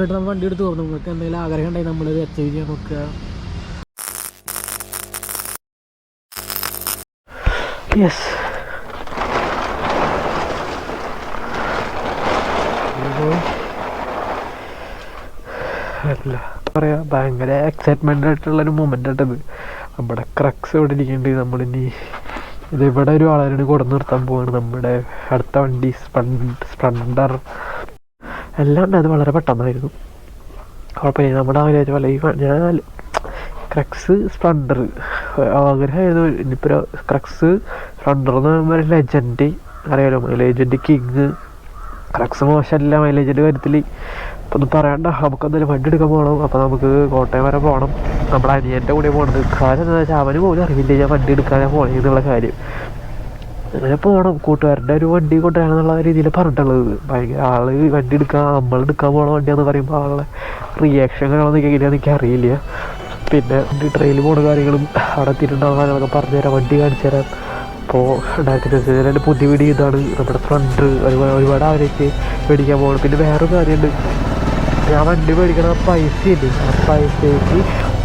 വർഷമായിട്ട് നമ്മൾ വണ്ടി എടുത്ത് പോകും നിങ്ങൾക്ക് എന്തെങ്കിലും ആഗ്രഹം ഉണ്ടെങ്കിൽ നമ്മളത് അച്ചീവ് ചെയ്യാൻ നോക്കുക. യെസ് അല്ല പറയാ ഭയങ്കര എക്സൈറ്റ്മെന്റ് ആയിട്ടുള്ളൊരു മൊമെന്റ് ആട്ടത്. നമ്മുടെ ക്രക്സ് ഇവിടെ ഇരിക്കുന്നുണ്ട് നമ്മളിനി ഇത് ഇവിടെ ഒരു ആളാരോട് കൊടുന്നു നിർത്താൻ പോവാണ്. നമ്മുടെ അടുത്ത വണ്ടി സ്പ്ലണ്ടർ എല്ലാം ഉണ്ട് അത് വളരെ പെട്ടെന്നായിരുന്നു. കുഴപ്പമില്ല നമ്മുടെ ആഗ്രഹം പോലെ ഈ ഞാൻ ക്രക്സ് സ്പ്ലണ്ടർ ആഗ്രഹമായിരുന്നു. ഇനിയിപ്പോൾ ക്രക്സ് സ്പ്ലണ്ടർ എന്ന് പറയുമ്പോൾ ലെജൻഡ് അറിയാലോ? ലെജൻഡ് കിങ് ക്രക്സ് മോശമല്ല മൈലേജിന്റെ കാര്യത്തിൽ ഇപ്പം ഒന്നും പറയാണ്ട നമുക്ക് എന്തായാലും വണ്ടി എടുക്കാൻ പോകണം അപ്പോൾ നമുക്ക് കോട്ടയം വരെ പോകണം നമ്മുടെ അനിയന്റെ കൂടെ പോകണത് കാര്യം എന്താ വെച്ചാൽ അവന് പോലും അറിയില്ല ഞാൻ വണ്ടി എടുക്കാനാണ് പോകണമെന്നുള്ള കാര്യം. അങ്ങനെ പോകണം കൂട്ടുകാരുടെ ഒരു വണ്ടി കൊണ്ടുവരാന്നുള്ള രീതിയിൽ പറഞ്ഞിട്ടുള്ളത്. ഭയങ്കര ആൾ വണ്ടി എടുക്കാൻ നമ്മൾ എടുക്കാൻ പോകണ വണ്ടിയാന്ന് പറയുമ്പോൾ ആളെ റിയാക്ഷൻ കാണാമെന്ന് എങ്ങനെയാണെന്ന് എനിക്ക് അറിയില്ല പിന്നെ ട്രെയിനിൽ പോണ കാര്യങ്ങളും അവിടെ തിരുണ്ടാകാനൊക്കെ പറഞ്ഞുതരാം. വണ്ടി കാണിച്ചു തരാം അപ്പോൾ രണ്ടായിരത്തി എന്റെ പുതിയ വീഡിയോ ഇതാണ്. നമ്മുടെ ഫ്രണ്ട് ഒരുപാട് ഒരുപാട് ആഗ്രഹിച്ച് മേടിക്കാൻ പോകണം. പിന്നെ വേറെ കാര്യമുണ്ട്. ഞാൻ വണ്ടി മേടിക്കണ പൈസ ഇല്ല ആ പൈസയ്ക്ക്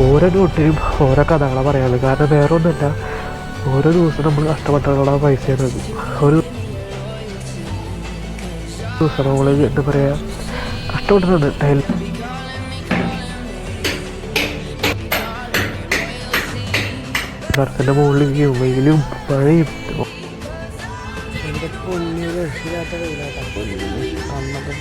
ഓരോ നോട്ടിനും ഓരോ കഥകളാണ് പറയാനുള്ളത്. കാരണം വേറെ ഒന്നുമല്ല ഓരോ ദിവസം നമ്മൾ കഷ്ടപ്പെട്ടാണ് പൈസയാണ് അത് ഒരു ദിവസം നമ്മൾ എന്താ പറയുക കഷ്ടപ്പെട്ടിട്ടുണ്ട്. ടൈൽ മരത്തിന്റെ മുകളിൽ വെയിലും മഴയും അന്നൊക്കെ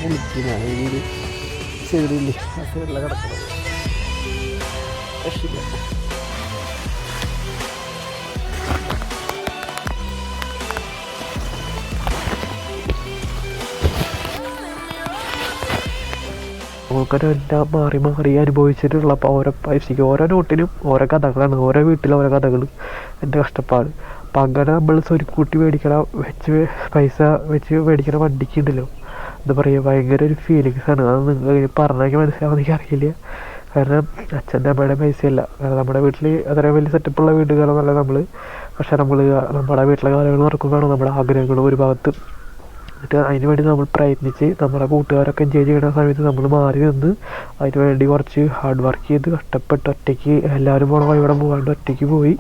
രക്ഷില്ല എല്ലാം മാറി മാറി അനുഭവിച്ചിട്ടുള്ള അപ്പോൾ ഓരോ പൈസയ്ക്ക് ഓരോ നോട്ടിനും ഓരോ കഥകളാണ്. ഓരോ വീട്ടിലെ ഓരോ കഥകൾ എന്റെ കഷ്ടപ്പാട്. അപ്പം അങ്ങനെ നമ്മൾ സ്വരുക്കൂട്ടി മേടിക്കണ വെച്ച് പൈസ വെച്ച് മേടിക്കണ വണ്ടിക്ക് ഉണ്ടല്ലോ. എന്താ പറയുക ഭയങ്കര ഒരു ഫീലിങ്സ് ആണ്. അത് നിങ്ങൾ പറഞ്ഞാൽ മനസ്സിലാവാൻ എനിക്ക് അറിയില്ല കാരണം അച്ഛന്റെ അമ്മയുടെ പൈസയല്ല. കാരണം നമ്മുടെ വീട്ടിൽ അത്രയും വലിയ സെറ്റപ്പുള്ള വീടുകളൊന്നുമല്ല നമ്മൾ പക്ഷേ നമ്മൾ നമ്മുടെ വീട്ടിലെ കാര്യങ്ങൾ നടക്കുമ്പോഴാണ് നമ്മുടെ ആഗ്രഹങ്ങൾ ഒരു ഭാഗത്ത് എന്നിട്ട് അതിന് വേണ്ടി നമ്മൾ പ്രയത്നിച്ച് നമ്മുടെ കൂട്ടുകാരൊക്കെ എൻജോയ് ചെയ്യുന്ന സമയത്ത് നമ്മൾ മാറി നിന്ന് അതിന് വേണ്ടി കുറച്ച് ഹാർഡ് വർക്ക് ചെയ്ത് കഷ്ടപ്പെട്ട് ഒറ്റയ്ക്ക് എല്ലാവരും പോണ വഴിവിടെ പോകാണ്ട് ഒറ്റയ്ക്ക് പോയി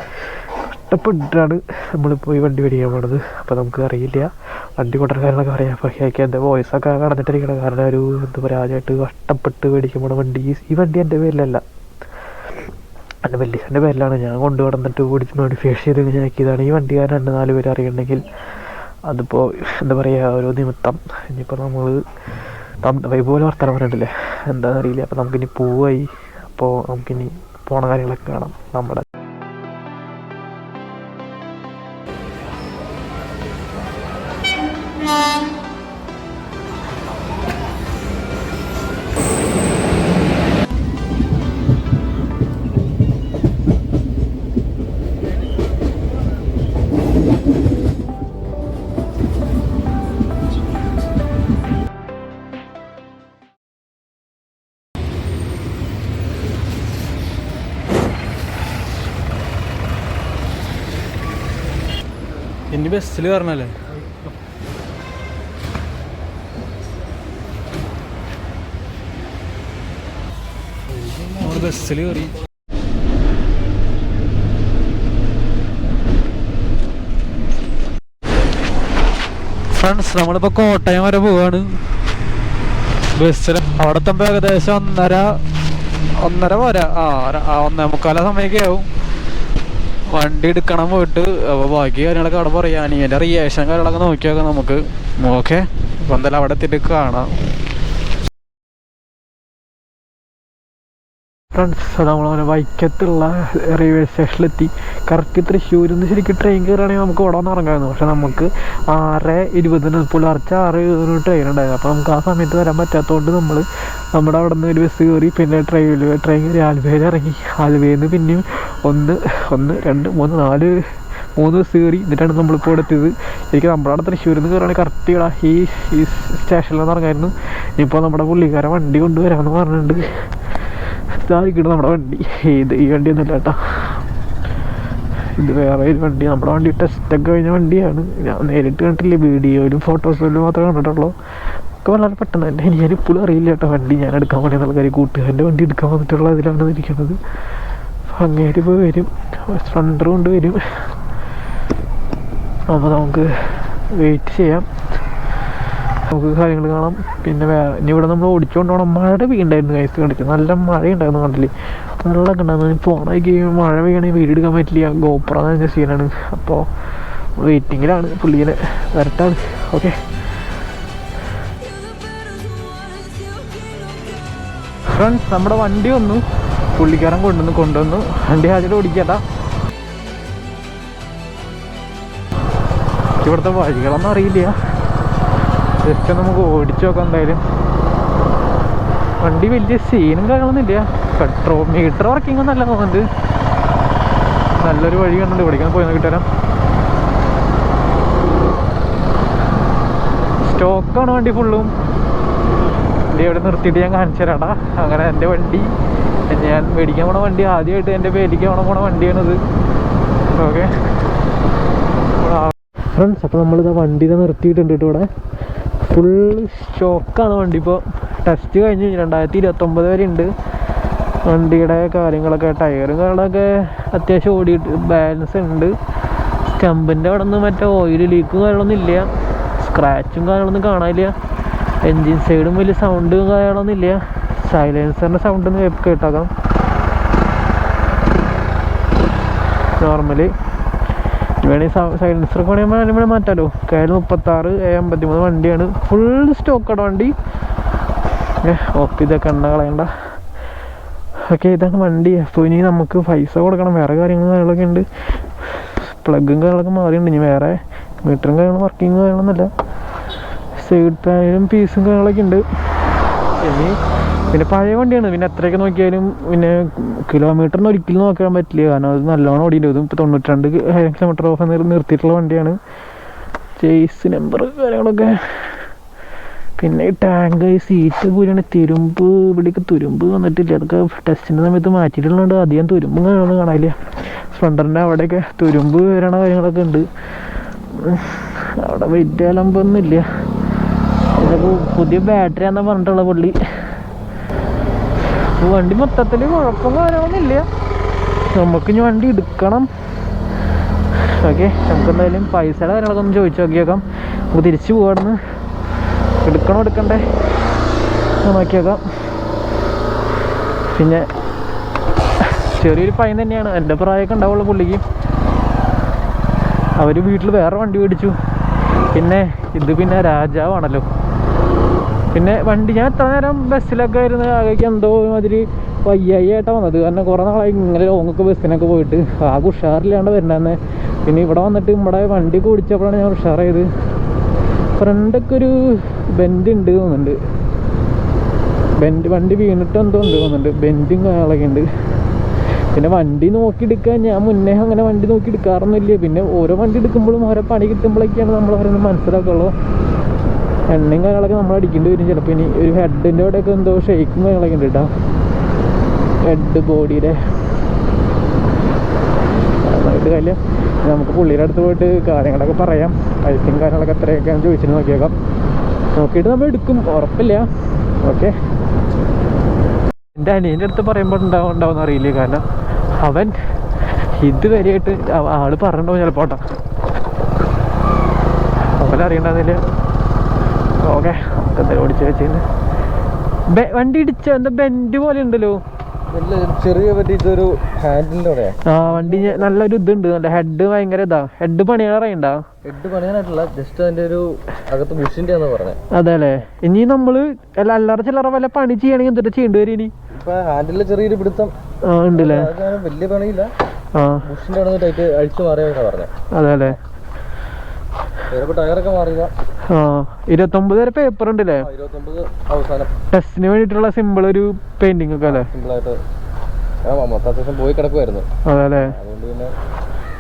കഷ്ടപ്പെട്ടിട്ടാണ് നമ്മളിപ്പോൾ ഈ വണ്ടി മേടിക്കാൻ പോണത്. അപ്പോൾ നമുക്ക് അറിയില്ല. വണ്ടി കൊണ്ടുവരുന്ന കാര്യങ്ങളൊക്കെ അറിയാം. പക്ഷേ എനിക്ക് എന്റെ വോയിസൊക്കെ കടന്നിട്ടിരിക്കണം കാരണം ഒരു എന്താ പറയുക ആദ്യമായിട്ട് കഷ്ടപ്പെട്ട് മേടിക്കാൻ വണ്ടി ഈ- വണ്ടി എന്റെ പേരിലല്ല. എന്റെ വലിയച്ഛന്റെ പേരിലാണ്. ഞാൻ കൊണ്ടു കിടന്നിട്ട് ഓടിച്ച് മോഡിഫൈ ചെയ്ത് ഞാൻ ആക്കിയതാണ്. ഈ വണ്ടിക്കാരൻ രണ്ട് നാല് പേര് അറിയണമെങ്കിൽ അതിപ്പോൾ എന്താ പറയുക ഒരു നിമിത്തം. ഇനിയിപ്പോൾ നമ്മൾ വൈബ് പോലെ വർത്തമാനം പറഞ്ഞിട്ടില്ലേ എന്താണെന്ന് അറിയില്ല. അപ്പോൾ നമുക്കിനി പോവായി. അപ്പോൾ നമുക്കിനി പോണ കാര്യങ്ങളൊക്കെ കാണാം. നമ്മുടെ ഇനി ബസ്സിൽ കയറണല്ലേ ബസ്സിൽ കയറി ഫ്രണ്ട്സ് നമ്മളിപ്പോൾ കോട്ടയം വരെ പോവാണ്. ബസ്സിൽ അവിടെ തമ്പ ഏകദേശം ഒന്നര ഒന്നര പോരാ. ആ ഒന്നേ മുക്കാല സമയമൊക്കെ ആവും. വണ്ടി എടുക്കണം പോയിട്ട്. അപ്പോൾ ബാക്കി കാര്യങ്ങളൊക്കെ അവിടെ പറയാൻ എന്റെ റിയാക്ഷൻ കാര്യങ്ങളൊക്കെ നോക്കിയാൽ നമുക്ക്. ഓക്കെ അപ്പോൾ എന്തായാലും അവിടെ എത്തിയിട്ട് കാണാം. ഫ്രണ്ട്സ് നമ്മളങ്ങനെ വൈക്കത്തുള്ള റെയിൽവേ സ്റ്റേഷനിലെത്തി കറക്റ്റ് തൃശ്ശൂരിൽ നിന്ന് ശരിക്കും ട്രെയിൻ കയറുകയാണെങ്കിൽ നമുക്ക് ഇവിടെ നിന്ന് ഇറങ്ങാമായിരുന്നു പക്ഷെ നമുക്ക് ആറ് ഇരുപതിന് പുലർച്ചെ ആറ് ഇരുപതിന് ട്രെയിൻ ഉണ്ടായിരുന്നു. അപ്പോൾ നമുക്ക് ആ സമയത്ത് വരാൻ പറ്റാത്തതുകൊണ്ട് നമ്മൾ നമ്മുടെ അവിടെ നിന്ന് ഒരു ബസ് കയറി പിന്നെ ട്രെയിൻ ട്രെയിൻ കയറി ആലുവയിൽ ഇറങ്ങി. ആലുവയിൽ നിന്ന് പിന്നെയും ഒന്ന് ഒന്ന് രണ്ട് മൂന്ന് നാല് മൂന്ന് ബസ് കയറി. എന്നിട്ടാണ് നമ്മളിപ്പോൾ എത്തിയത്. എനിക്ക് നമ്മുടെ അവിടെ തൃശ്ശൂരിൽ നിന്ന് കയറുകയാണെങ്കിൽ കറക്റ്റ് ഇവിടെ ഈ സ്റ്റേഷനിൽ നിന്ന് ഇറങ്ങായിരുന്നു ഇനിയിപ്പോൾ നമ്മുടെ പുള്ളിക്കാരൻ വണ്ടി കൊണ്ടുവരാമെന്ന് പറഞ്ഞിട്ടുണ്ട്. ഇതായിരിക്കണം നമ്മുടെ വണ്ടി. ഇത് ഈ വണ്ടി ഒന്നും കേട്ടോ. ഇത് വേറെ ഒരു വണ്ടി. നമ്മുടെ വണ്ടി ടെസ്റ്റൊക്കെ കഴിഞ്ഞ വണ്ടിയാണ്. ഞാൻ നേരിട്ട് കണ്ടിട്ടില്ല. വീഡിയോയിലും ഫോട്ടോസിലും മാത്രമേ കണ്ടിട്ടുള്ളൂ. ഒക്കെ വളരെ പെട്ടെന്ന് തന്നെ. ഞാനിപ്പോഴും അറിയില്ല കേട്ടോ. വണ്ടി ഞാൻ എടുക്കാൻ വേണ്ടി ആൾക്കാർ കൂട്ടുകാരന്റെ വണ്ടി എടുക്കാൻ വന്നിട്ടുള്ള അതിലാണ് ഇരിക്കുന്നത്. അങ്ങേര് ഇപ്പോൾ വരും. സ്പ്ലണ്ടർ കൊണ്ട് വരും. അപ്പോൾ നമുക്ക് വെയിറ്റ് ചെയ്യാം. നമുക്ക് കാര്യങ്ങൾ കാണാം. പിന്നെ വേറെ ഇനി ഇവിടെ നമ്മൾ ഓടിച്ചുകൊണ്ട് പോകണം മഴ പെയ്യുണ്ടായിരുന്നു കൈസ് കണ്ടിട്ട് നല്ല മഴ ഉണ്ടായിരുന്നു കണ്ടില്ലേ വെള്ളമൊക്കെ ഉണ്ടായിരുന്നു. പോണേക്ക് മഴ പെയ്യണമെങ്കിൽ വീഡിയോ എടുക്കാൻ പറ്റില്ല. ഗോപ്ര എന്ന് പറഞ്ഞ സീനാണ് അപ്പോൾ വെയിറ്റിങ്ങിലാണ് പുള്ളിയെ വരട്ടാണ്. ഓക്കെ ഫ്രണ്ട്സ് നമ്മുടെ വണ്ടി വന്നു. പുള്ളിക്കാരൻ കൊണ്ടുവന്ന് കൊണ്ടുവന്നു. വണ്ടി ഹാജർ ഓടിക്കട്ടാ. ഇവിടുത്തെ വഴികളൊന്നും അറിയില്ല. ജസ്റ്റ് നമുക്ക് ഓടിച്ചു നോക്കാം എന്തായാലും. വണ്ടി വലിയ സീനും കാണുന്നില്ല പെട്രോൾ മീറ്റർ വർക്കിംഗ് ഒന്നല്ല തോന്നുന്നുണ്ട്. നല്ലൊരു വഴി കണ്ടുണ്ട് പഠിക്കാൻ പോയി നോക്കിത്തരാം സ്റ്റോക്കാണ് വണ്ടി ഫുള്ളും വണ്ടി എവിടെ നിർത്തിയിട്ട് ഞാൻ കാണിച്ചു തരാടാ അങ്ങനെ എന്റെ വണ്ടി ഞാൻ മേടിക്കാൻ പോണ വണ്ടി ആദ്യമായിട്ട് എന്റെ പേരിക്കാൻ പോണ പോണ വണ്ടിയാണിത്. ഓക്കെ ഫ്രണ്ട്സ് അപ്പോൾ നമ്മളിത് വണ്ടി ഇതാ നിർത്തിയിട്ടുണ്ട് കേട്ടോ ഇവിടെ. ഫുള്ള് സ്റ്റോക്കാണ് വണ്ടി ഇപ്പോൾ ടെസ്റ്റ് കഴിഞ്ഞ് രണ്ടായിരത്തി ഇരുപത്തൊമ്പത് വരെ ഉണ്ട് വണ്ടിയുടെ കാര്യങ്ങളൊക്കെ ടയറും കാര്യങ്ങളൊക്കെ അത്യാവശ്യം ഓടിയിട്ട് ബാലൻസ് ഉണ്ട് സ്റ്റമ്പിന്റെ അവിടെ നിന്ന് മറ്റേ ഓയിൽ ലീക്കും കാര്യങ്ങളൊന്നും ഇല്ല. സ്ക്രാച്ചും കാര്യങ്ങളൊന്നും കാണാനില്ല. എൻജിൻ സൈഡും വലിയ സൗണ്ടും കാര്യങ്ങളൊന്നും ഇല്ല. സൈലൻസറിന്റെ സൗണ്ട് ഒന്ന് കേട്ടാക്കാം. നോർമലി വേണമെങ്കിൽ സൈലൻസർ വേണമെങ്കിൽ വേണമെങ്കിൽ വേണമെങ്കിൽ മാറ്റാലോ. കയ്യിൽ മുപ്പത്താറ് എ അമ്പത്തി മൂന്ന് വണ്ടിയാണ് ഫുൾ സ്റ്റോക്കാണ് വണ്ടി. ഓക്കെ ഇതൊക്കെ എണ്ണ കളയണ്ട. ഓക്കെ ഇതാണ് വണ്ടി. അപ്പോൾ ഇനി നമുക്ക് പൈസ കൊടുക്കണം. വേറെ കാര്യങ്ങളും കാര്യങ്ങളൊക്കെ ഉണ്ട്. പ്ലഗും കാര്യങ്ങളൊക്കെ മാറിയിട്ടുണ്ട്. ഇനി വേറെ മീറ്ററും കാര്യങ്ങളും വർക്കിംഗ് കാര്യങ്ങളൊന്നുമില്ല. സൈഡ് പാനലും പീസും കാര്യങ്ങളൊക്കെ ഉണ്ട്. ഇനി പിന്നെ പഴയ വണ്ടിയാണ്. പിന്നെ എത്രയൊക്കെ നോക്കിയാലും പിന്നെ കിലോമീറ്ററിന് ഒരിക്കലും നോക്കാൻ പറ്റില്ല. കാരണം അത് നല്ലോണം ഓടിയിട്ടുണ്ട്. ഇതും ഇപ്പോൾ തൊണ്ണൂറ്റിരണ്ട് കിലോമീറ്റർ ഓഫ് നിർത്തിയിട്ടുള്ള വണ്ടിയാണ്. ചേസ് നമ്പർ കാര്യങ്ങളൊക്കെ. പിന്നെ ടാങ്ക് സീറ്റ് പോലെയാണ് തുരുമ്പ് ഇവിടേക്ക് തുരുമ്പ് വന്നിട്ടില്ല. അതൊക്കെ ടെസ്റ്റിന്റെ സമയത്ത് മാറ്റിയിട്ടുള്ളത് അധികം തുരുമ്പും കാര്യങ്ങളൊന്നും കാണാനില്ല. സ്പ്ലണ്ടറിന്റെ അവിടെയൊക്കെ തുരുമ്പ് വരണ കാര്യങ്ങളൊക്കെ ഉണ്ട്. അവിടെ വലിയ അലമ്പൊന്നുമില്ല. പുതിയ ബാറ്ററി ആണെന്ന് പറഞ്ഞിട്ടുള്ള പുള്ളി. വണ്ടി മൊത്തത്തിൽ കുഴപ്പം കാര്യമൊന്നുമില്ല നമുക്ക് ഇനി വണ്ടി എടുക്കണം. ഓക്കെ നമുക്ക് എന്തായാലും പൈസയുടെ കാര്യങ്ങളൊക്കെ ഒന്ന് ചോദിച്ചു നോക്കിയേക്കാം. നമുക്ക് തിരിച്ചു പോകണം എടുക്കണോ എടുക്കണ്ടേ? നോക്കിയേക്കാം. പിന്നെ ചെറിയൊരു പൈൻ തന്നെയാണ്. എന്റെ പ്രായമൊക്കെ ഉണ്ടാവുള്ളൂ പുള്ളിക്ക്. അവർ വീട്ടിൽ വേറെ വണ്ടി മേടിച്ചു. പിന്നെ ഇത് പിന്നെ രാജാവാണല്ലോ. പിന്നെ വണ്ടി ഞാൻ എത്ര നേരം ബസ്സിലൊക്കെ ആയിരുന്നു ആകെ എന്തോ മാതിരി വയ്യായിട്ടാണ് വന്നത്. കാരണം കുറേ നാളായി ഇങ്ങനെ ലോങ്ങൊക്കെ ബസ്സിനൊക്കെ പോയിട്ട്. ആകെ ഉഷാറില്ലാണ്ട് വരണ്ടെന്ന്. പിന്നെ ഇവിടെ വന്നിട്ട് ഇവിടെ വണ്ടി ഓടിച്ചപ്പോഴാണ് ഞാൻ ഉഷാറായത്. ഫ്രണ്ടൊക്കെ ഒരു ബെൻഡ് ഉണ്ട് തോന്നുന്നുണ്ട്. ബെൻഡ് വണ്ടി വീണിട്ട് എന്തോ ഉണ്ട് തോന്നുന്നുണ്ട്. ബെൻഡും കാര്യങ്ങളൊക്കെ ഉണ്ട്. പിന്നെ വണ്ടി നോക്കിയെടുക്കാൻ ഞാൻ മുന്നേ അങ്ങനെ വണ്ടി നോക്കി എടുക്കാറൊന്നുമില്ല പിന്നെ ഓരോ വണ്ടി എടുക്കുമ്പോഴും ഓരോ പണി കിട്ടുമ്പോഴൊക്കെയാണ് നമ്മൾ ഓരോന്ന് മനസ്സിലാക്കുള്ളൂ എണ്ണയും കാര്യങ്ങളൊക്കെ നമ്മൾ അടിക്കേണ്ടി വരും ചിലപ്പോൾ ഇനി ഒരു ഹെഡിന്റെ അവിടെയൊക്കെ എന്തോ ഷെയ്ക്കും കാര്യങ്ങളൊക്കെ ഉണ്ട് കേട്ടോ ഹെഡ് ബോഡിയുടെ കാര്യം നമുക്ക് പുള്ളിയുടെ അടുത്ത് പോയിട്ട് കാര്യങ്ങളൊക്കെ പറയാം. പൈസയും കാര്യങ്ങളൊക്കെ എത്രയൊക്കെയാണെന്ന് ചോദിച്ചിട്ട് നോക്കിയേക്കാം. നോക്കിയിട്ട് നമ്മൾ എടുക്കും. ഉറപ്പില്ല. ഓക്കെ എന്റെ അനിയന്റെ അടുത്ത് പറയുമ്പോൾ ഉണ്ടാവും ഉണ്ടാവും അറിയില്ല കാരണം അവൻ ഇതുവരെയായിട്ട് ആൾ പറഞ്ഞിട്ടുണ്ടാവും ചിലപ്പോൾ കേട്ടോ അവനറിയണ്ടെന്നില്ല ഓക്കെ. എന്തായാലും ഓടിച്ച് വെച്ചിരുന്നു വണ്ടി ഇടിച്ച? എന്താ ബെൻഡ് പോലെ ഉണ്ടല്ലോ. ചെറിയ ഇതൊരു ഹാൻഡിലിന്റെ ആ വണ്ടി നല്ലൊരു ഇതുണ്ട്. നല്ല ഹെഡ് ഭയങ്കര ഇതാ. ഹെഡ് പണിയാറയുണ്ടാ ഹെഡ് പണിയാനായിട്ടില്ല. ജസ്റ്റ് അതിന്റെ ഒരു അകത്ത് ബുഷിന്റെ അതെ അല്ലേ ഇനി നമ്മൾ അല്ല അല്ലറ ചില്ലറ വല്ല പണി ചെയ്യണമെങ്കിൽ എന്തിട്ട് ചെയ്യേണ്ടി വരും ഇനി? ഹാൻഡിലിൽ ചെറിയൊരു പിടുത്തം. ആ ഉണ്ടല്ലേ? വലിയ പണിയില്ല. ബുഷിന്റെ അഴിച്ചു മാറിയാ പറഞ്ഞത് അതെ അല്ലേ ഇരുപത്തൊമ്പത് വരെ പേപ്പർ ഇരുപത്തൊമ്പത് അവസാനം. ടെസ്റ്റിന് വേണ്ടിട്ടുള്ള സിമ്പിൾ ഒരു പെയിന്റിംഗ് ഒക്കെ അല്ലേ? പോയി കിടക്കുമായിരുന്നു അതെ അല്ലേ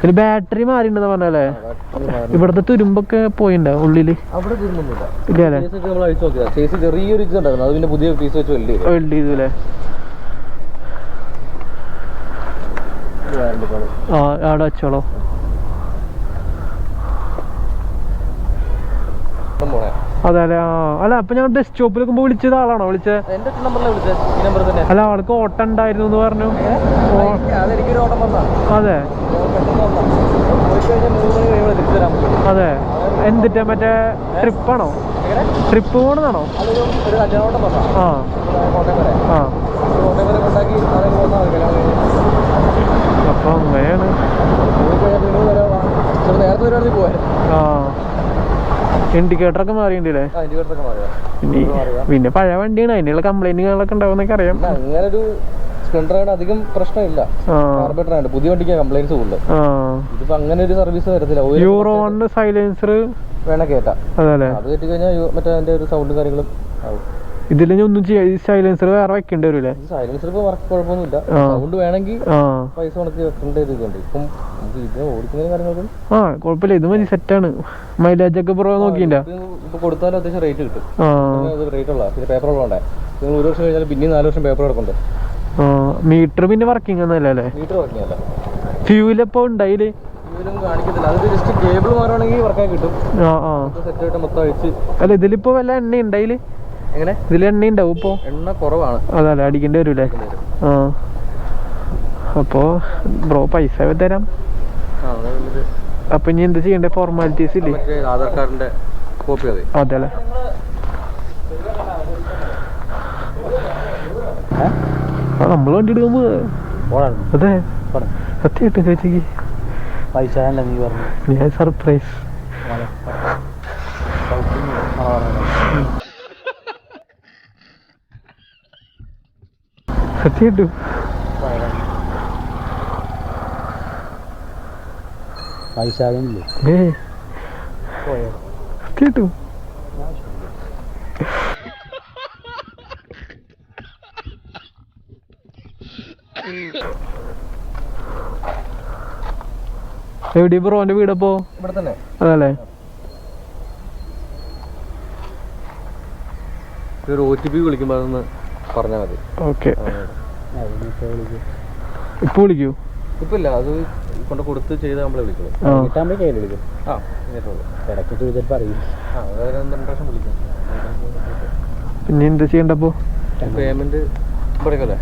പിന്നെ ബാറ്ററി മാറിണ്ടെന്ന് പറഞ്ഞല്ലേ? ഇവിടത്തെ തുരുമ്പൊക്കെ പോയിണ്ടാവും ഉള്ളിൽ? അല്ലേ? ചെറിയൊരു അത് പിന്നെ പുതിയ പീസ് വെച്ച് വെල්ഡ് ചെയ്തു. വെൽഡ് ചെയ്തു അല്ലേ? ആ അവിടെ വെച്ചോളോ. പോണേ ആ. അതെ അല്ലേ അപ്പൊ ഞാൻ ബസ് സ്റ്റോപ്പിൽ നിൽക്കുമ്പോ വിളിച്ചത് ആളാണോ? വിളിച്ചത് അല്ല ആൾക്ക് ഓട്ടം ഉണ്ടായിരുന്നു എന്ന് പറഞ്ഞു. അതെ. അതെ. എന്തിട്ട് മറ്റേ ട്രിപ്പാണോ? ട്രിപ്പ് വന്നാ. ആ. ആ. അപ്പൊ അങ്ങനെയാണ്. പോയി ഇൻഡിക്കേറ്ററൊക്കെ ഒക്കെ ഇനി പിന്നെ പഴയ വണ്ടിയാണ് അതിനുള്ള കംപ്ലൈന്റുകളൊക്കെ ഉണ്ടാവുന്നൊക്കെ അറിയാം. അങ്ങനെ ഒരു സ്പ്ലെൻഡറായിട്ട് അധികം പ്രശ്നമില്ല. കാർബേറ്റർ പുതിയ വണ്ടിക്ക് കംപ്ലൈൻസ് കൂടുതൽ ഇതിപ്പോ അങ്ങനെ ഒരു സർവീസ് വരത്തില്ല. ഓയിൽ സൈലൻസർ വേണ കേട്ടാ അത് കേട്ടി കഴിഞ്ഞാൽ മറ്റേ അതിന്റെ ഒരു സൗണ്ടും കാര്യങ്ങളും ആവും. ഇതിൽ ഒന്നും സൈലൻസർ വേറെ വെക്കേണ്ടി വരൂലേ സൈലൻസർ ഇപ്പൊ വർക്ക് കുഴപ്പമൊന്നുമില്ല. സൗണ്ട് വേണമെങ്കിൽ പൈസ ഉണക്കി വെക്കേണ്ട. വരുന്നുണ്ട് ഇപ്പം ഇത് ആ കുഴപ്പമില്ല. ഇത് മതി സെറ്റാണ് മൈലേജ് ഒക്കെ പുറകെ നോക്കിയില്ല. ഇപ്പൊ കൊടുത്താലും അത്യാവശ്യം റേറ്റ് കിട്ടും. റേറ്റ് ഉള്ള പിന്നെ പേപ്പർ ഉള്ളതുകൊണ്ടേ. നിങ്ങൾ ഒരു വർഷം കഴിഞ്ഞാൽ പിന്നെ നാല് വർഷം പേപ്പർ മീറ്റർ പിന്നെ വർക്കിംഗ് ഒന്നല്ല അല്ലേ മീറ്റർ വർക്കിംഗ് അല്ല. ഫ്യൂൽ അല്ല ഇതിലിപ്പോ വല്ല എണ്ണ ഉണ്ടായിൽ എങ്ങനെ? ഇതിൽ എണ്ണ ഉണ്ടാവും ഇപ്പോ? എണ്ണ കുറവാണ്. അതല്ലേ അടിക്കേണ്ടി വരൂലേ ആ. അപ്പോ ബ്രോ പൈസ തരാം. അപ്പൊ ഇനി എന്ത് ചെയ്യണ്ടേ? ഫോർമാലിറ്റീസ് ഇല്ലേ? ആധാർ കാർഡിന്റെ കോപ്പി അതെ അതെ അല്ലേ ആ നമ്മൾ വണ്ടി എടുക്കുമ്പോ അതെ. സത്യമായിട്ടും ചോദിച്ചേക്ക് പൈസ നീ പറഞ്ഞു? ഞാൻ സർപ്രൈസ് ഏ. സത്യമായിട്ടും. എവിടെ ബ്രോന്റെ വീടപ്പോ തന്നെ അതല്ലേ? ഒരു ഒ ടി പി വിളിക്കുമ്പോ അതൊന്ന് പറഞ്ഞാൽ മതി. ഓക്കെ. ഇപ്പൊ വിളിക്കൂ. ഇപ്പൊ ഇല്ല അത് കൊണ്ട് കൊടുത്ത് ചെയ്ത് നമ്മളെ വിളിക്കുള്ളൂ. ആ. കയ്യിൽ വിളിക്കും. ആ എന്നിട്ടുള്ളൂ ഇടയ്ക്ക് ചോദിച്ചിട്ട് പറയും ആ അതായത് രണ്ട് പ്രാവശ്യം വിളിക്കും പിന്നെ എന്താ ചെയ്യണ്ടപ്പോ? പേയ്മെന്റ്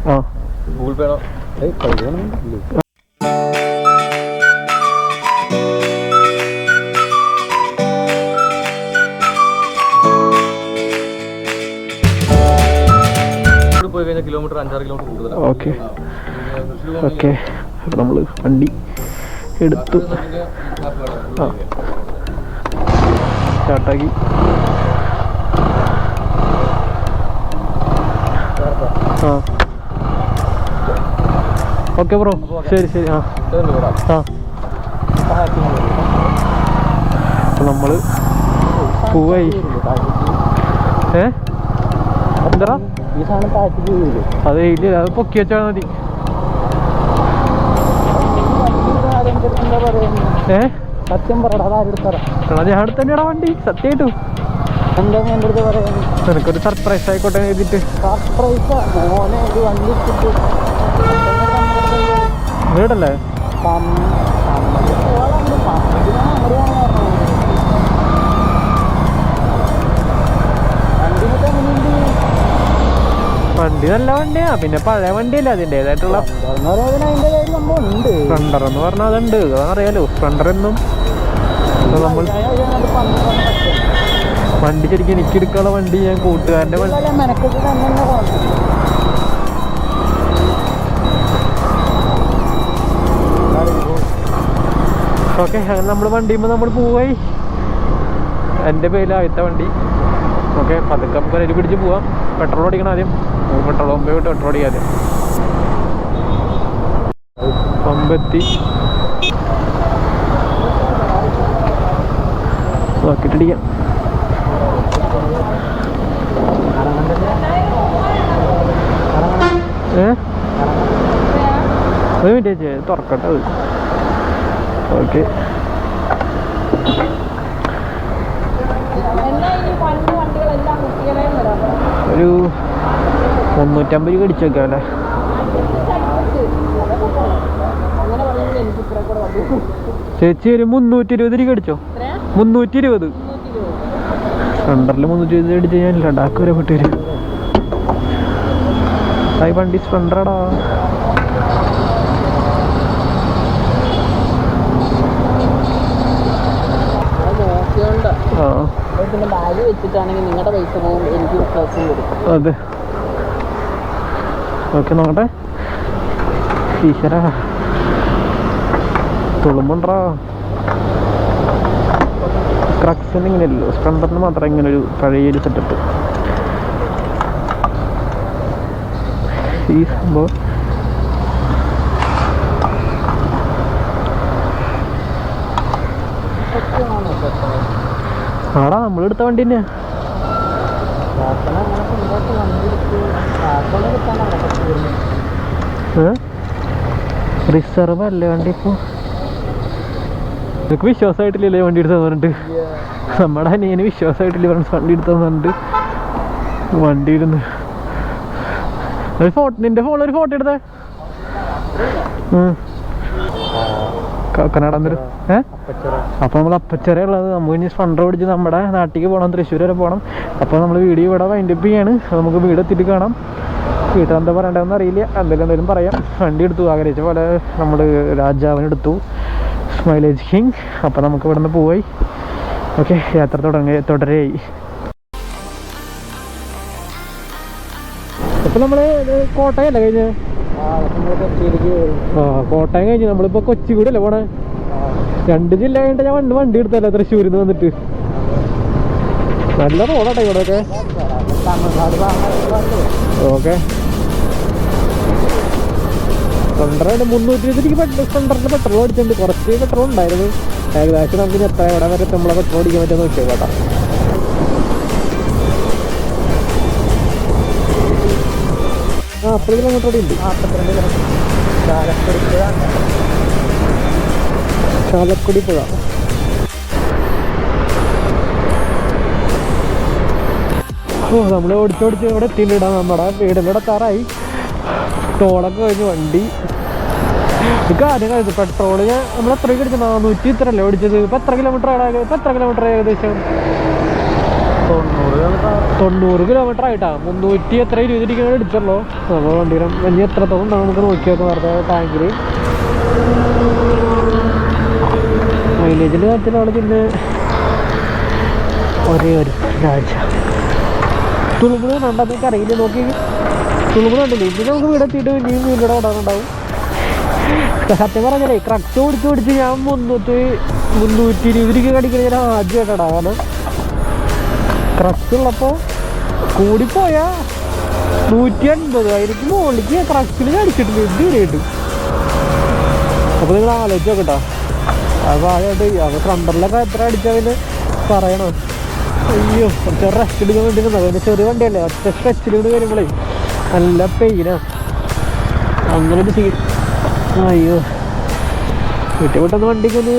ആ. ഗൂഗിൾ പേ ആണോ ഓക്കെ. ഓക്കെ. അപ്പോൾ നമ്മൾ വണ്ടി എടുത്തു ആ. സ്റ്റാർട്ടാക്കി. ആ. Okay bro. ശരി ശരി. ആ. ആ. നമ്മൾ പോവായി. ഏ? എന്താ? ഈ സാധനം താഴ്ത്തിക്ക് വീഴും. അത് ഇല്ല അത് പൊക്കി വെച്ചാൽ മതി. ഏ? സത്യം പറയടാ അതാരെടുത്തറ എടാ ഞാൻ തന്നെയാടാ വണ്ടി സത്യമായിട്ടും എന്താ എന്റെ അടുത്ത് പറയുന്നത് നിനക്കൊരു സർപ്രൈസ് ആയിക്കോട്ടെ എഴുതിട്ട് സർപ്രൈസ് മോനെ ഒരു വണ്ടി വീടല്ലേ? വണ്ടി നല്ല വണ്ടിയാ. പിന്നെ പഴയ വണ്ടിയല്ലേ അതിന്റെതായിട്ടുള്ള സ്പ്ലണ്ടർ എന്ന് പറഞ്ഞാൽ അതുണ്ട്. അതറിയാലോ ഫ്രണ്ടർ എന്നും നമ്മൾ വണ്ടി ശരിക്കും എനിക്ക് എടുക്കാനുള്ള വണ്ടി ഞാൻ കൂട്ടുകാരന്റെ വണ്ടി. ഓക്കെ അങ്ങനെ നമ്മൾ വണ്ടിയുമ്പോൾ നമ്മൾ പോവായി. എന്റെ പേരിൽ ആദ്യത്തെ വണ്ടി. ഓക്കെ പതുക്കെ നമുക്ക് അരി പിടിച്ച് പോവാം. പെട്രോൾ അടിക്കണം ആദ്യം. പെട്രോൾ പമ്പ് വിട്ട് പെട്രോൾ അടിക്കാം ആദ്യം. പമ്പെത്തി നോക്കിയിട്ടടിക്കാം ഏ? ഒരു മിനിറ്റ് തുറക്കട്ടെ അത്. ഓക്കെ എന്നാ ഈ പണ്ട് വണ്ടികളെല്ലാം കുട്ടികളെ വരാം ഒരു മുന്നൂറ്റമ്പത് രൂപ അടിച്ചു വെക്കാം അല്ലേ ചേച്ചി ഒരു മുന്നൂറ്റി ഇരുപത് രൂപ അടിച്ചോ മുന്നൂറ്റി ഇരുപത് മുന്നൂറ്റി ഇരുപത് സ്പ്ലെൻഡറിൽ മുന്നൂറ്റി എഴുപത് അടിച്ച് ഞാൻ ലഡാക്ക് വരെ വിട്ട് വരും. ഐ വണ്ടി സ്പ്ലണ്ടറാടാ ആ. വെച്ചിട്ടാണെങ്കിൽ നിങ്ങളുടെ എനിക്ക് അതെ. ഓക്കെ നോക്കട്ടെ. ഈശ്വരാ. തുളുമ്പുണ്ടാ? ക്രക്സിന് ഇങ്ങനെയല്ലോ സ്പ്ലെൻഡറിന് മാത്രം ഇങ്ങനെ ഒരു പഴയൊരു സെറ്റപ്പ് ഈ സംഭവം ആടാ നമ്മളെടുത്ത വണ്ടി തന്നെയാ റിസർവ് അല്ലേ വണ്ടി ഇപ്പോൾ നിനക്ക് വിശ്വാസമായിട്ടില്ലല്ലേ വണ്ടി എടുത്തു പറഞ്ഞിട്ട്? നമ്മുടെ അനിയന് വിശ്വാസമായിട്ടില്ല ഫ്രണ്ട്സ് വണ്ടി എടുത്തു പറഞ്ഞിട്ട്? വണ്ടി ഇരുന്ന്. ഒരു ഫോട്ടോ നിന്റെ ഫോണിൽ ഒരു ഫോട്ടോ എടുത്തേ. കന്നഡ ഏ? അപ്പോൾ നമ്മൾ അപ്പച്ചറ ഉള്ളത്. നമുക്ക് ഇനി ഫണ്ട് പിടിച്ച് നമ്മുടെ നാട്ടിലേക്ക് പോകണം തൃശ്ശൂർ വരെ പോകണം അപ്പോൾ നമ്മൾ വീഡിയോ ഇവിടെ വൈൻഡപ്പ് ചെയ്യാണ്. അപ്പോൾ നമുക്ക് വീട് എത്തിയിട്ട് കാണാം. വീട്ടിൽ എന്താ പറയണ്ടതെന്ന് അറിയില്ല. എന്തെങ്കിലും എന്തെങ്കിലും പറയാം. വണ്ടി എടുത്തു. ആഗ്രഹിച്ച പോലെ നമ്മൾ രാജാവിന് എടുത്തു. മൈലേജ് കിങ് അപ്പോൾ നമുക്ക് ഇവിടെ നിന്ന് പോയി ഓക്കെ യാത്ര തുടങ്ങി തുടരെയായി ഇപ്പം നമ്മൾ കോട്ടയല്ല കഴിഞ്ഞ് ആ കോട്ടയം കഴിഞ്ഞ് നമ്മളിപ്പോ കൊച്ചി കൂടെ അല്ലേ പോണേ രണ്ട് ജില്ല കഴിഞ്ഞിട്ട് ഞാൻ വണ്ടി വണ്ടി എടുത്തല്ലേ തൃശ്ശൂരിൽ നിന്ന് വന്നിട്ട്? നല്ല റോഡാട്ടെ ഇവിടെയൊക്കെ ഓക്കെ. സ്പ്ലണ്ടറായിട്ട് മുന്നൂറ്റി ഇരുപതിക്ക് പെട്രോൾ സ്പ്ലണ്ടറിന് പെട്രോൾ അടിച്ചിട്ടുണ്ട്. കുറച്ച് പെട്രോൾ ഉണ്ടായിരുന്നു. ഏകദേശം നമുക്ക് എത്ര എവിടെ വരെ നമ്മളെ പെട്രോൾ അടിക്കാൻ പറ്റുമെന്ന് അത്ര കിലോമീറ്റർ ഉണ്ട്. ചാലക്കുടി പുഴ. ഓ നമ്മൾ ഓടിച്ചോടിച്ച് ഇവിടെ എത്തിയിട്ടാ നമ്മുടെ വീടിന്റെ തറായി എത്താറായി ടോളൊക്കെ കഴിഞ്ഞ് വണ്ടി. എനിക്ക് ആദ്യം കഴിച്ചു. പെട്രോൾ ഞാൻ നമ്മൾ എത്ര അടിച്ചു? നാനൂറ്റി ഇത്ര അല്ലേ ഓടിച്ചത്? ഇപ്പം എത്ര കിലോമീറ്റർ ആണ്? ഇപ്പം എത്ര കിലോമീറ്റർ ഏകദേശം? തൊണ്ണൂറ് കിലോമീറ്റർ ആയിട്ടാ. മുന്നൂറ്റി എത്ര ഇരുപത് ഡിഗ്രി അടിച്ചല്ലോ. അപ്പോൾ വണ്ടിയുടെ ഇനി എത്രത്തോളം ഉണ്ടാവും നമുക്ക് നോക്കി നോക്കാം വെറുതെ ടാങ്കിൽ മൈലേജിന്റെ കാര്യത്തിലാണ് പിന്നെ ഒരേ ഒരു രാജ തുളുമ്പ് കണ്ടെന്നൊക്കെ അറിയില്ല? നോക്കി. തുളുമ്പ് കണ്ടില്ലേ? ഇനി നമുക്ക് വീട് എത്തിയിട്ട് ഇനിയും വീടിവിടെ ഓടാനുണ്ടാവും സത്യം പറഞ്ഞാലേ ക്രക്സ് ഓടിച്ച് ഓടിച്ച് ഞാൻ മുന്നൂറ്റി മുന്നൂറ്റി ഇരുപത് രൂപ കടിക്കുന്ന ഞാൻ ആദ്യമായിട്ടാ കാരണം ക്രക്സ് ഉള്ളപ്പോൾ കൂടിപ്പോയാ നൂറ്റി അൻപത് അതിലേക്ക് മുകളിലേക്ക് ക്രക്സിൽ അടിച്ചിട്ടുണ്ട് ഇതുവരെയായിട്ട് അപ്പോൾ നിങ്ങൾ ആലോചിച്ച് നോക്കട്ടോ. അപ്പോൾ ആദ്യമായിട്ട് അത് ഫ്രണ്ടറിലൊക്കെ എത്ര അടിച്ചതിന് പറയണം. അയ്യോ കുറച്ച് റെസ്റ്റ് എടുക്കാൻ വേണ്ടി നിന്നത്. പിന്നെ ചെറിയ വണ്ടിയല്ലേ? ഒറ്റ സ്ട്രെച്ചിലൂടെ വരുമ്പോഴേ നല്ല പെയിനാ അങ്ങനെ ഒരു സീൻ അയ്യോ. വീട്ടിൽ വിട്ടുന്ന വണ്ടിക്ക് ഒന്ന്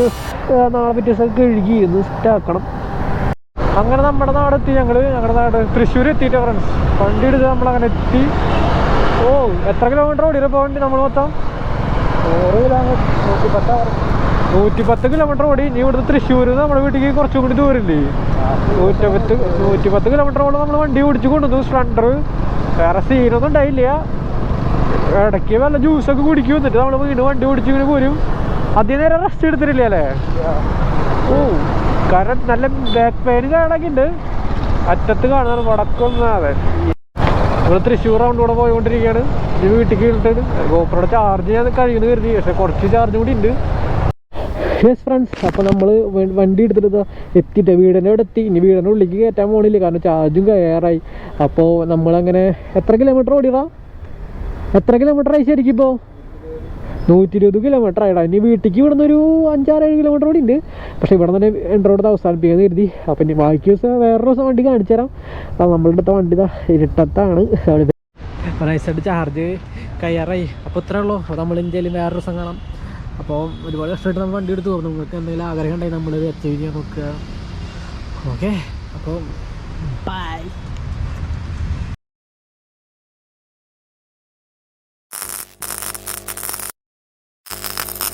ആ, നാളെ പിറ്റേ ദിവസം കഴുകി ഒന്ന് സെറ്റാക്കണം അങ്ങനെ നമ്മുടെ നാടെത്തി ഞങ്ങൾ ഞങ്ങളുടെ നാട്. തൃശ്ശൂർ എത്തിയിട്ട് ഫ്രണ്ട്സ് വണ്ടി എടുത്ത് നമ്മൾ അങ്ങനെ എത്തി. ഓ എത്ര കിലോമീറ്റർ ഓടിയ പോകണ്ടി നമ്മൾ മൊത്തം? നൂറ് കിലോമീറ്റർ ഓടി. ഇനി ഇവിടുന്ന് തൃശ്ശൂർ നമ്മുടെ വീട്ടിലേക്ക് കുറച്ചും കൂടി ദൂരമില്ലേ? നൂറ്റപ്പത്ത് നൂറ്റി പത്ത് കിലോമീറ്ററോളം നമ്മൾ വണ്ടി ഓടിച്ചു കൊണ്ടുവന്നു. സ്പ്ലണ്ടർ വേറെ സീനൊന്നും ഉണ്ടായില്ല. ഇടയ്ക്ക് വല്ല ജ്യൂസൊക്കെ കുടിക്കും. എന്നിട്ട് നമ്മൾ വീണ്ടും വണ്ടി ഓടിച്ചു ഇങ്ങനെ പോരും അധികം നേരം റെസ്റ്റ് എടുത്തിട്ടില്ല അല്ലേ? ഓ. കാരണം നല്ല ബാക്ക് പെയിൻ കാണാനുണ്ട്. അറ്റത്ത് കാണുന്നത് അതെ. നമ്മൾ തൃശ്ശൂർ റൗണ്ട് കൂടെ പോയിക്കൊണ്ടിരിക്കുകയാണ് ഇനി വീട്ടിലേക്ക് ഇട്ടിട്ട് ഗോപ്രോടെ ചാർജ് ചെയ്യാൻ കഴിയുന്നു കരുതി പക്ഷെ കുറച്ച് ചാർജ് കൂടി ഉണ്ട് യെസ് ഫ്രണ്ട്സ് അപ്പോൾ നമ്മൾ വണ്ടി എടുത്തിട്ട് എത്തിയിട്ട് വീടിന്റെ അവിടെ എത്തി ഇനി വീടിന്റെ ഉള്ളിലേക്ക് കയറ്റാൻ പോകണില്ല കാരണം ചാർജും കയറായി. അപ്പോൾ നമ്മളങ്ങനെ എത്ര കിലോമീറ്റർ ഓടിയതാ? എത്ര കിലോമീറ്റർ ആയി ശരിക്കും ഇപ്പോൾ നൂറ്റി ഇരുപത് കിലോമീറ്റർ ആയിടാ. ഇനി വീട്ടിലേക്ക് ഇവിടുന്ന് ഒരു അഞ്ചാറ് ഏഴ് കിലോമീറ്റർ കൂടി ഉണ്ട് പക്ഷേ ഇവിടെ തന്നെ എൻട്രോഡ് അവസാനിപ്പിക്കാൻ കരുതി. അപ്പം ഇനി ബാക്കി ദിവസം വേറൊരു ദിവസം വണ്ടി കാണിച്ചു തരാം. അത് നമ്മളുടെ അടുത്ത വണ്ടി ഇരുട്ടത്താണ്. നൈസായിട്ട് ചാർജ് കയ്യാറായി. അപ്പോൾ ഇത്രേ ഉള്ളൂ. അപ്പോൾ നമ്മൾ ഇന്ത്യയിൽ വേറൊരു ദിവസം കാണാം. അപ്പോൾ ഒരുപാട് കഷ്ടമായിട്ട് നമ്മൾ വണ്ടി എടുത്ത്. തോന്നും നിങ്ങൾക്ക് എന്തെങ്കിലും ആഗ്രഹം ഉണ്ടെങ്കിൽ നമ്മളിത് ചെയ്യാൻ നോക്കുക. ഓക്കെ അപ്പോൾ ബൈ